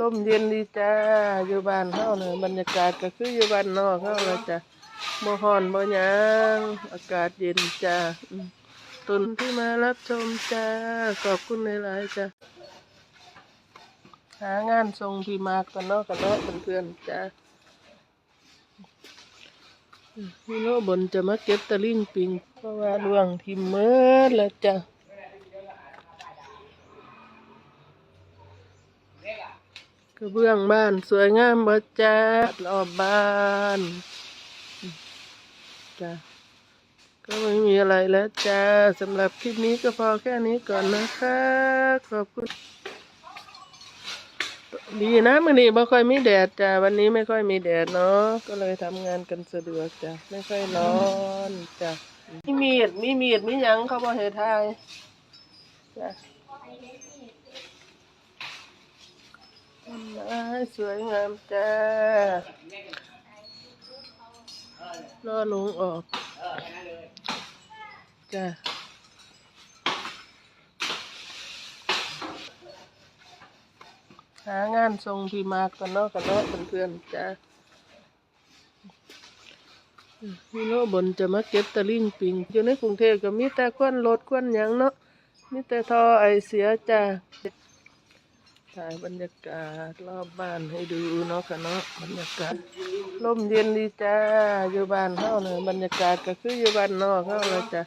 ลมเย็นดีจ้าอยู่บ้านเฮาเนี่ยบรรยากาศก็คืออยู่บ้านนอกเฮาเลยจ้ะบ่ฮ้อนบ่หยังอากาศเย็นจ้าตุนที่มารับชมจ้าขอบคุณหลายๆจ้ะหางานส่งพี่มากกันเนาะกันเนาะเพื่อนๆจ้าพี่โนบนจะมาเก็บตะลิ่งปิงเพราะว่าดวงทิมเมิดแล้วจ้ะ กระเบื้องบ้านสวยงามบ่จ้ารอบบ้านจ้ะก็ไม่มีอะไรแล้วจ้าสำหรับคลิปนี้ก็พอแค่นี้ก่อนนะคะ ขอบคุณ ดีนะมื่อนี้ไม่ค่อยมีแดดจ้าวันนี้ไม่ค่อยมีแดดเนาะก็เลยทำงานกันสะดวกจ้ะไม่ค่อยร้อนจ้ะมีมีดมีมีดมียังเขาบ่เฮ็ดให้จ้ะ สวยงามจ้ารอลงออกจ้าหางานทรงพี่มากกันเนาะกันเนาะเพื่อนๆจ้าพี่โนบนจะมาเก็บตะลิ่งปิงอยู่ในกรุงเทพก็มีแต่ควันรถควันหยังเนาะมีแต่ท่อไอเสียจ้า ถ่ายบรรยากาศรอบบ้านให้ดูเนาะค่ะเนาะบรรยากาศลมเย็นดีจ้าอยู่บ้านเฮาเนี่ยบรรยากาศก็คืออยู่บ้านนอกเฮาเลยจ้ะ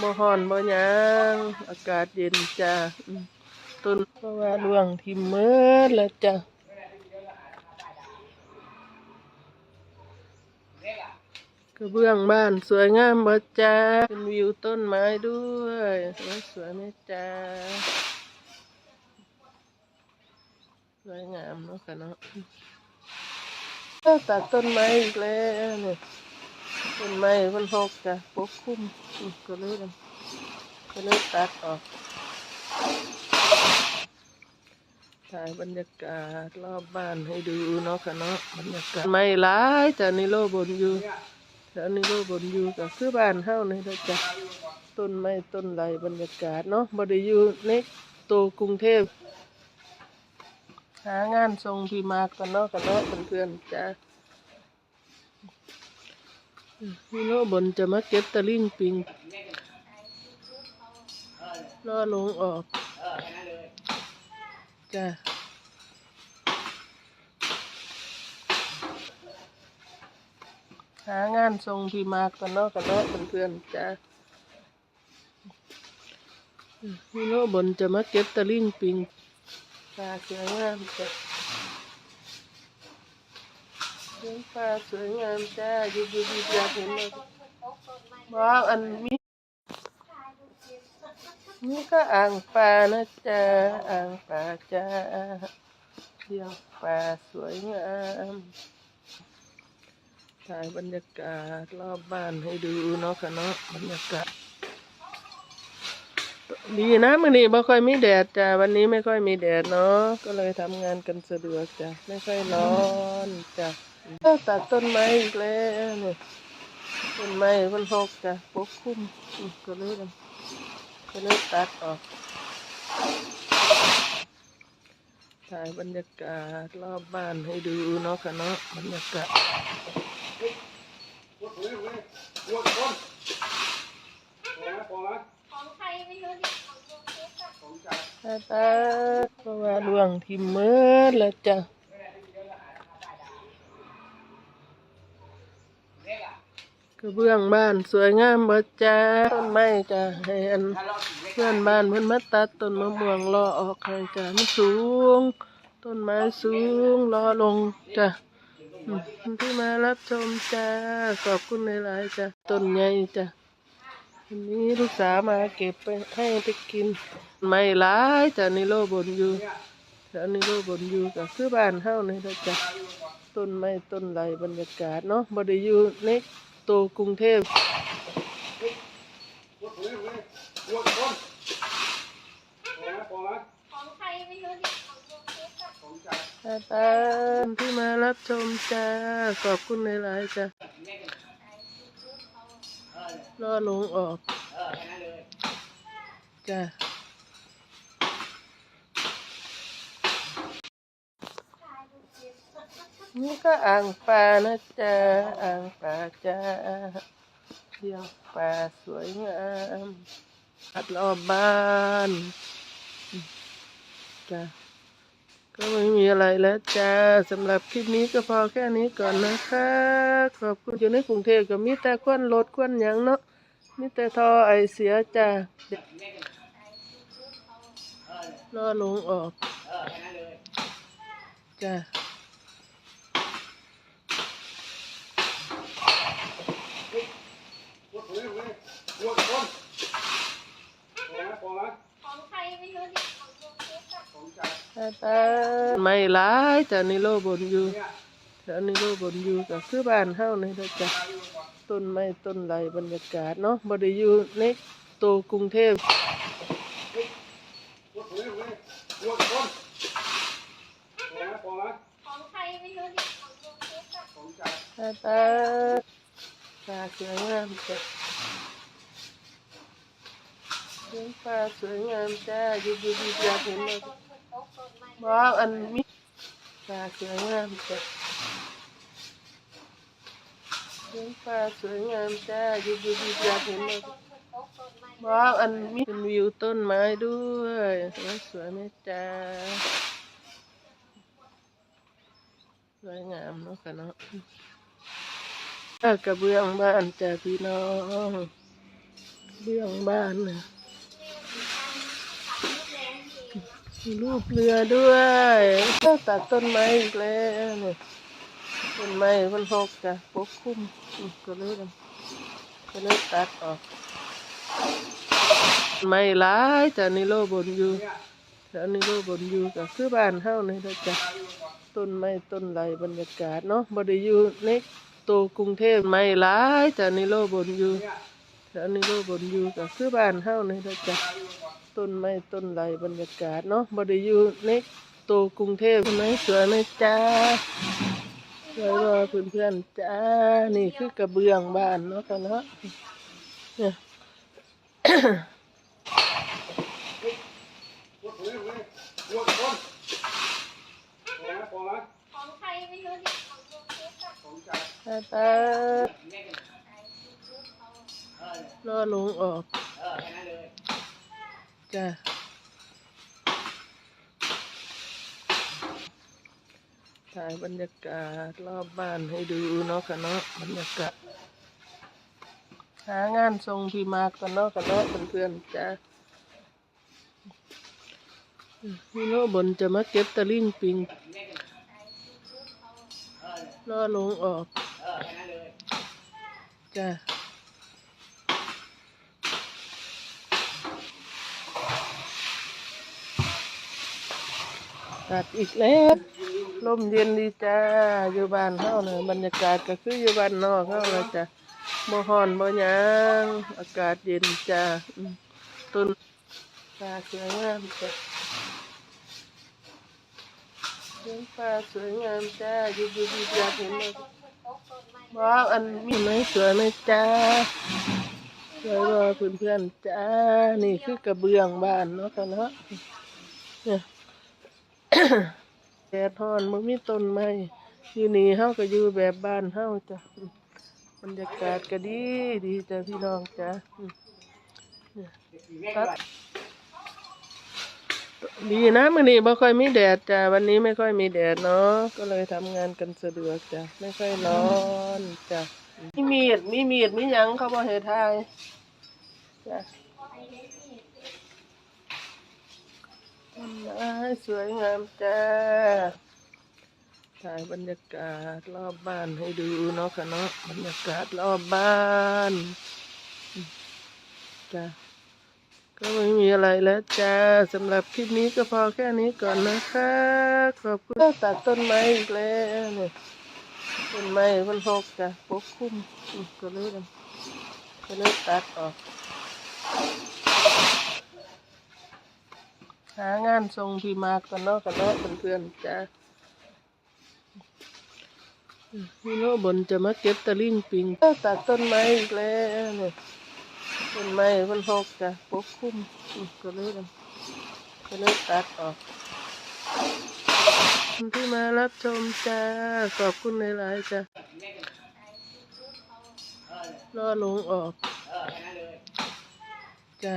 บ่ฮ้อนบ่หยังอากาศเย็นจ้าต้นเพราะว่าดวงทิมเมิดแล้วจ้ะกระเบื้องบ้านสวยงามบ่จ้าเป็นวิวต้นไม้ด้วย สวยสวยไหมจ้า วยงามเนาะค่ะเนาะตัดต้นไม้อีกแล้วเนี่ยต้นไม้มันหกจ้ะปกคลุมอืมก็เลยกันก็เลยตัดออกถ่ายบรรยากาศรอบบ้านให้ดูเนาะค่ะเนาะบรรยากาศไม่ร้ายแต่นี่โลบนอยู่แต่นี่โลบนอยู่ก็คือบ้านเฮานี่นะจ้ะต้นไม้ต้นไรบรรยากาศเนาะบ่ได้อยู่ในตัวกรุงเทพ หางานทรงพี่มากกันเนาะกันเนาะเพื่อนๆจ้าพี่โนบนจะมาเก็บตะลิ่งปิงรอลงออกจ้าหางานทรงพี่มากกันเนาะกันเนาะเพื่อนๆจ้าพี่โนบนจะมาเก็บตะลิ่งปิงาสวยงามจ้ะเลี้ยงปลาสวยงามจ้าอยู่ดีดีอยาเห็นเลยว้าวอันนี้นี่ก็อ่างปลานะจ้าอ่างปลาจ้าเลี้ยงปลาสวยงามถ่ายบรรยากาศรอบบ้านให้ดูเนาะค่ะเนาะบรรยากาศ ดีนะมื่อนี้บ่ค่อยมีแดดจ้ะวันนี้ไม่ค่อยมีแดดเนาะก็เลยทำงานกันสะดวกจ้ะไม่ค่อยร้อนจ้ะตัดต้นไม้อีกแล้วเนี่ยต้นไม้มันหกจ้ะปกคลุมอืมก็เลยกันก็เลยตัดออกถ่ายบรรยากาศรอบบ้านให้ดูเนาะค่ะเนาะบรรยากาศ ของใครไม่รู้เนี่ยของโยเกสอะ ตาตาเพราะว่าดวงทิมเมิดแล้วจ้ะกระเบื้องบ้านสวยงามบ่จ้าต้นไม้จ้ะให้อันเพื่อนบ้านเพิ่อนมาตัดต้นมะม่วงรอออกให้จ้ะมันสูง ต้นไม้สูงรอลงจ้ะที่มารับชมจ้าขอบคุณหลายๆจ้ะต้นใหญ่จ้ะ วันนี้ลูกสาวมาเก็บไปให้ไปกิน ไม่หลายจ้ะนี่โลบนอยู่แล้วนี่โลบนอยู่ก็คือบ้านเฮ้านี่นะจ้ะต้นไม้ต้นไรบรรยากาศเนาะบ่ได้อยู่ในตัวกรุงเทพของใครไม่รู้เนี่ยของโยเกสอะตาตาที่มารับชมจ้าขอบคุณหลายๆจ้ะ รอลงออกจ้ะนี่ก็อ่างปลานะจ๊ะอ่างปลาจ้าเลี้ยงปลาสวยงามอัดรอบบ้านจ้ะ ก็ไม่มีอะไรแล้วจ้าสำหรับคลิปนี้ก็พอแค่นี้ก่อนนะคะ ขอบคุณอยู่ในกรุงเทพก็มีแต่ควันรถควันหยังเนาะมีแต่ทอไอเสียจ้ารอลงออกจ้า ของใครไม่รู้เนี่ยของโยเกะอะ ตาไม่หลายแต่นี่โลบนอยู่แต่นี่โลบนอยู่ก็คือบ้านเฮานี่นะจ๊ะต้นไม้ต้นไรบรรยากาศเนาะบ่ได้อยู่ในตัวกรุงเทพของใครไม่รู้เนี่ยของโยเกะอะตาจ่าสวยงามจ้ะเลี้ยงปลาสวยงามจ้าอยู่ดีๆอยาเห็นเลยต้นมั นโตต้าอันมีปลาสวยงามจ้ะเลี้ยงปลาสวยงามจ้าอยู่ดีๆอยากเห็นเลยต้นมันโตต้นไม้ว้าวอันมีเป็นวิวต้นไม้ด้วยสวยสวยไหมจ้าสวยงามเนาะค่ะเนาะอะกระเบื้องบ้านจ้าพี่น้องเบื้องบ้านนะ มีรูปเรือด้วยตัดต้นไม้อีกแล้วเนี่ยต้นไม้มันหกจ้ะปกคลุมอืมก็เลยก็เลยตัดออกไม่หลายแต่นี่โลบนอยู่แต่นี่โลบนอยู่ก็คือบ้านเฮานี่นะจ๊ะต้นไม้ต้นไรบรรยากาศเนาะบ่ไดยู่ในตัวกรุงเทพไม่หลายแต่นี่โลบนอยู่แต่นี่โลบนอยู่ก็คือบ้านเฮานี่นะจ๊ะ ต้นไม้ต้นไรบรรยากาศเนาะบ่ได้อยู่ในตัวกรุงเทพไหมสวยไหมจ้าสวยบ่เพื่อนๆจ้า นี่คือกระเบื้องบ้านเนาะกันเนาะเนี่ยของใครไม่รู้เนี่ยของโยเกะอะตาตารอลงออก จ้ะถ่ายบรรยากาศรอบบ้านให้ดูเนาะค่ะเนาะบรรยากาศหางานทรงพี่มากกันเนาะกันเนาะเพื่อนๆจ้ะพี่โนบนจะมาเก็บตะลิ่งปิงรอลงออกจ้ะ ตัดอีกแล้วลมเย็นดีจ้าอยู่บ้านเฮาเลยบรรยากาศก็คืออยู่บ้านนอกเฮาเลยจ้ะบ่ฮ้อนบ่หยังอากาศเย็นจ้าต้นปลาสวยงามจ้ะเลี้ยงปลาสวยงามจ้าอยู่ดีๆอยากเห็นเลยต้นมันโตต้นไม้ว้าวอันมีไหมสวยไหมจ้าสวยบ่เพื่อนๆจ้านี่คือกระเบื้องบ้านเนาะค่ะเนาะเนี่ย แดดฮ้อนมันมีต้นไม้อยู่นี่เฮาก็อยู่แบบบ้านเฮาจ้ะบรรยากาศก็ดีดีจ้ะพี่น้องจ้ะตัดดีนะมื้อนี้บ่ค่อยมีแดดจ้ะวันนี้ไม่ค่อยมีแดดเนาะก็เลยทำงานกันสะดวกจ้ะไม่ค่อยร้อนจ้ะมีมีดมีมีดมีหยังเขาบ่ให้ทายจ้ะ ต้น ไม้สวยงามจ้า ถ่ายบรรยากาศรอบบ้านให้ดูเนาะค่ะเนาะบรรยากาศรอบบ้านจ้าก็ไม่มีอะไรแล้วจ้าสำหรับคลิปนี้ก็พอแค่นี้ก่อนนะคะ ขอบคุณตัดต้นไม้อีกแล้วเนี่ยต้นไม้มันหกจ้ะปกคลุมอืมก็เลยก็เลยตัดออก หางานทรงพี่มากกันเนาะกันเนาะเพื่อนๆจ้าพี่โนบนจะมาเก็บตะลิ่งปิงตัดต้นไม้อีกแล้วเนี่ยต้นไม้มันหกจ้ะปกคลุมอืมก็เลยก็เลยตัดออกคุณที่มารับชมจ้าขอบคุณหลายๆจ้ะรอลงออกจ้ะ